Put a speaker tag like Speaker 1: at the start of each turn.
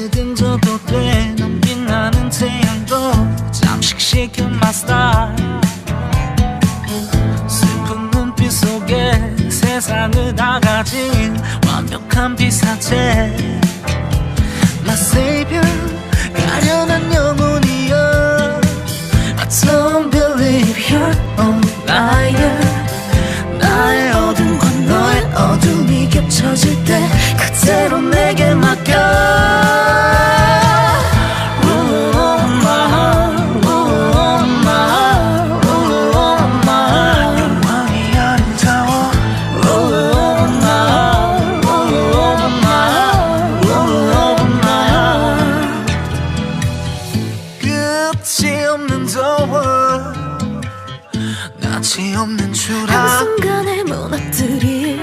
Speaker 1: 그등져도 돼넌 빛나는 태양도 잠식시킨 my star 슬픈 눈빛 속에 세상을 다 가진 완벽한 비사체. 끝이 없는 더워 낯이 없는 줄알
Speaker 2: 한순간에
Speaker 1: 무너뜨린